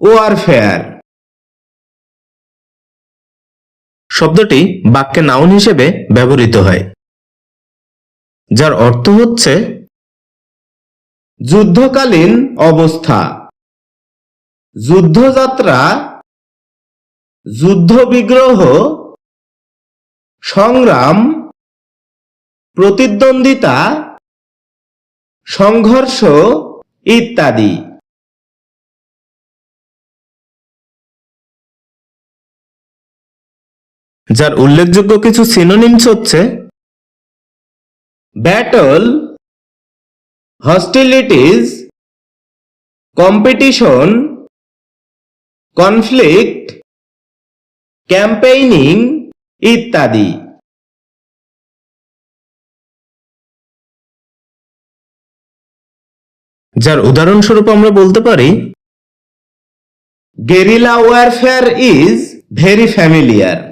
Warfare শব্দটি বাক্যে noun হিসেবে ব্যবহৃত হয় যার অর্থ হচ্ছে যুদ্ধকালীন অবস্থা। যুদ্ধযাত্রা যুদ্ধবিগ্রহ সংগ্রাম প্রতিদ্বন্দ্বিতা সংঘর্ষ ইত্যাদি। যার উল্লেখযোগ্য কিছু সিনোনিমস হচ্ছে battle hostilities competition conflict campaigning ইত্যাদি। যার উদাহরণস্বরূপ আমরা বলতে পারি guerrilla warfare is very familiar